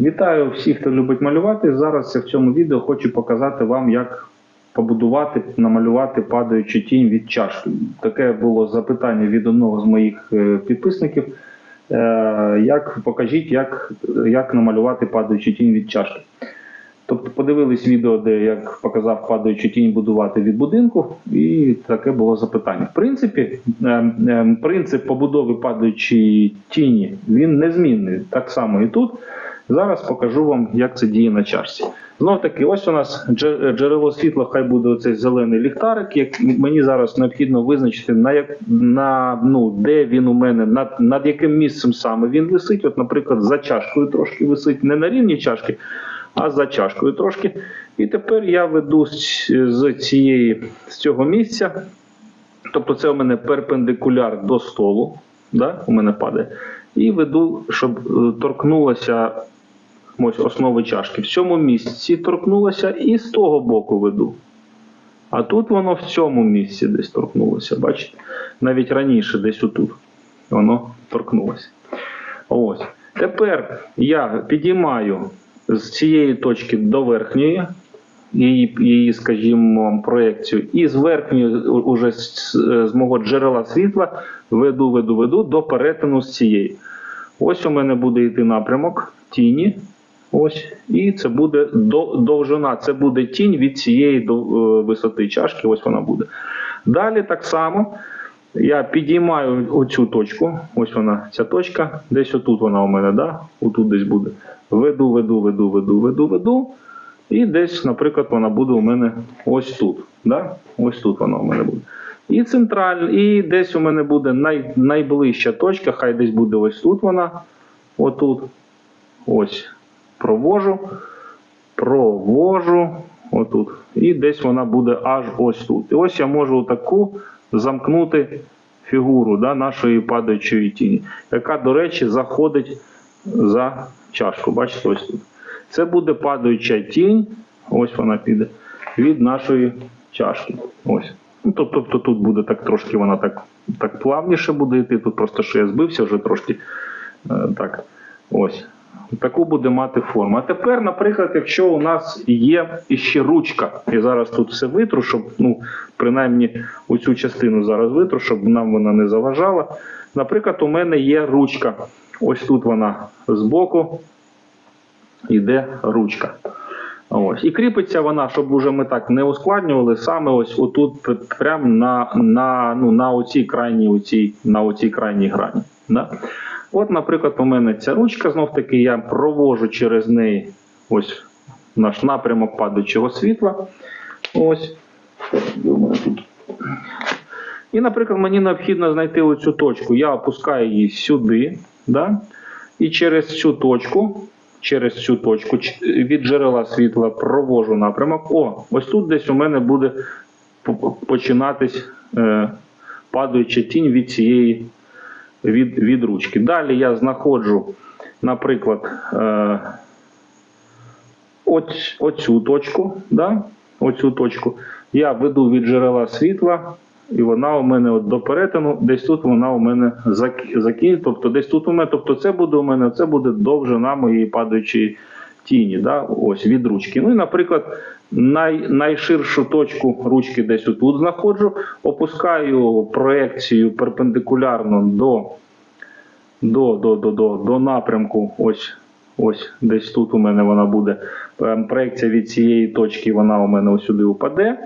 Вітаю всіх, хто любить малювати. Зараз я в цьому відео хочу показати вам, як побудувати, намалювати падаючу тінь від чашки. Таке було запитання від одного з моїх е, підписників. Е, Як покажіть, як, як намалювати падаючу тінь від чашки. Тобто подивились відео, де я показав падаючу тінь будувати від будинку, і таке було запитання. В принципі, е, принцип побудови падаючої тіні він незмінний. Так само і тут. Зараз покажу вам, як це діє на чашці. Знов таки, ось у нас джерело світла, хай буде оцей зелений ліхтарик. Як мені зараз необхідно визначити, на як на ну де він у мене, над, над яким місцем саме він висить. От, наприклад, за чашкою трошки висить, не на рівні чашки, а за чашкою трошки. І тепер я веду з, цієї з цього місця. Тобто це у мене перпендикуляр до столу, да, у мене падає. І веду, щоб е, торкнулося ось основи чашки. В цьому місці торкнулося і з того боку веду. А тут воно в цьому місці десь торкнулося. Бачите? Навіть раніше, десь отут. Воно торкнулося. Ось. Тепер я підіймаю з цієї точки до верхньої її, її скажімо, проекцію, і з верхньої, уже з, з мого джерела світла веду, веду, веду до перетину з цієї. Ось у мене буде йти напрямок тіні. Ось, і це буде довжина. Це буде тінь від цієї е, висоти чашки. Ось вона буде. Далі так само я підіймаю оцю точку. Ось вона, ця точка. Десь отут вона у мене, да? Отут десь буде. Веду, веду, веду, веду, веду, веду. І десь, наприклад, вона буде у мене ось тут. Да? Ось тут вона у мене буде. І централь, і десь у мене буде най, найближча точка, хай десь буде ось тут вона. Отут. Ось. Провожу. Провожу. Отут. І десь вона буде аж ось тут. І ось я можу таку замкнути фігуру да, нашої падаючої тіні, яка, до речі, заходить за чашку. Бачите, ось тут. Це буде падаюча тінь, ось вона піде, від нашої чашки. Ось. Ну, тобто, тут буде так трошки вона так, так плавніше буде йти. Тут просто що я збився вже трошки. Е, так. Ось. Таку буде мати форму. А тепер, наприклад, якщо у нас є іще ручка, і зараз тут все витру, щоб, ну, принаймні оцю частину зараз витру, щоб нам вона не заважала. Наприклад, у мене є ручка. Ось тут вона збоку йде ручка. Ось. І кріпиться вона, щоб уже ми так не ускладнювали, саме ось отут прямо на, на, ну, на оцій крайній, оцій, на оцій крайній грані. Да? От, наприклад, у мене ця ручка, знов таки я провожу через неї ось наш напрямок падаючого світла. Ось. І, наприклад, мені необхідно знайти оцю точку. Я опускаю її сюди, да? і через цю точку, через цю точку від джерела світла провожу напрямок. О, ось тут десь у мене буде по- починатись е, падаюча тінь від цієї від, від ручки. Далі я знаходжу, наприклад, е, оць, оцю точку. Да? Оцю точку. Я веду від джерела світла, і вона у мене от до перетину, десь тут вона у мене закінчить. Тобто десь тут у мене, тобто це буде у мене, це буде довжина моєї падаючої тіні, да? ось від ручки. Ну і, наприклад, най, найширшу точку ручки десь отут знаходжу, опускаю проекцію перпендикулярно до, до, до, до, до, до напрямку. Ось, ось десь тут у мене вона буде. Ем, Проекція від цієї точки, вона у мене сюди упаде.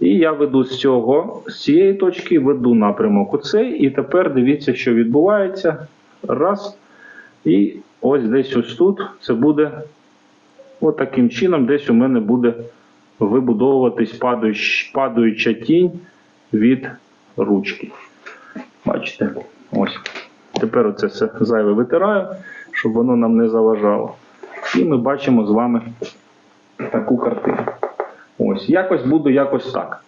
І я веду з цього, з цієї точки веду напрямок у цей. І тепер дивіться, що відбувається. Раз. І ось десь ось тут це буде От таким чином, десь у мене буде вибудовуватись падаюча, тінь від ручки. Бачите? Ось. Тепер оце все зайве витираю, щоб воно нам не заважало. І ми бачимо з вами таку картину. Ось, якось буду якось так.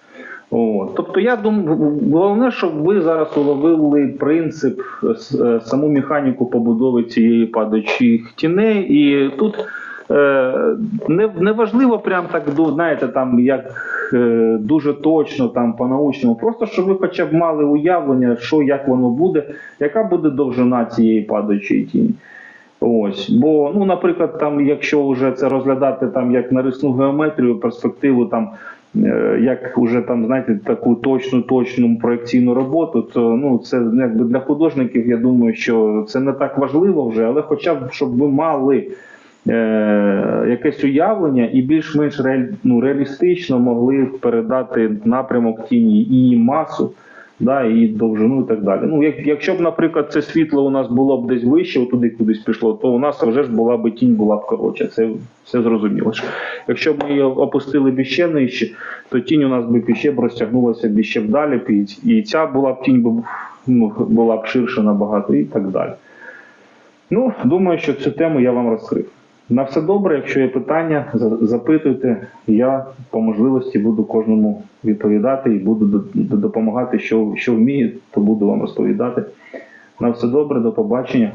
От. Тобто, я думаю, головне, щоб ви зараз уловили принцип, е, саму механіку побудови цієї падаючих тіней. І тут е, не, не важливо прям так, знаєте, там як е, дуже точно там по-научному. Просто щоб ви хоча б мали уявлення, що як воно буде, яка буде довжина цієї падаючої тіні. Ось, бо, ну, наприклад, там, якщо вже це розглядати там як нарисну геометрію, перспективу там. е, Як уже там знаєте таку точну точну проекційну роботу, то ну це якби для художників. Я думаю, що це не так важливо вже, але хоча б щоб ви мали е, якесь уявлення і більш-менш ну, реалістично могли передати напрямок тіні і масу, да, і довжину, і так далі. Ну, як, якщо б, наприклад, це світло у нас було б десь вище, туди кудись пішло, то у нас вже ж була б тінь була б коротша. Це все зрозуміло. Якщо б ми її опустили б ще нижче, то тінь у нас би ще б розтягнулася б ще б далі, і, ця була б тінь би, ну, була б ширша набагато і так далі. Ну, думаю, що цю тему я вам розкрив. На все добре, якщо є питання, запитуйте. Я по можливості буду кожному відповідати і буду до- до- допомагати, що, що вмію, то буду вам розповідати. На все добре, до побачення.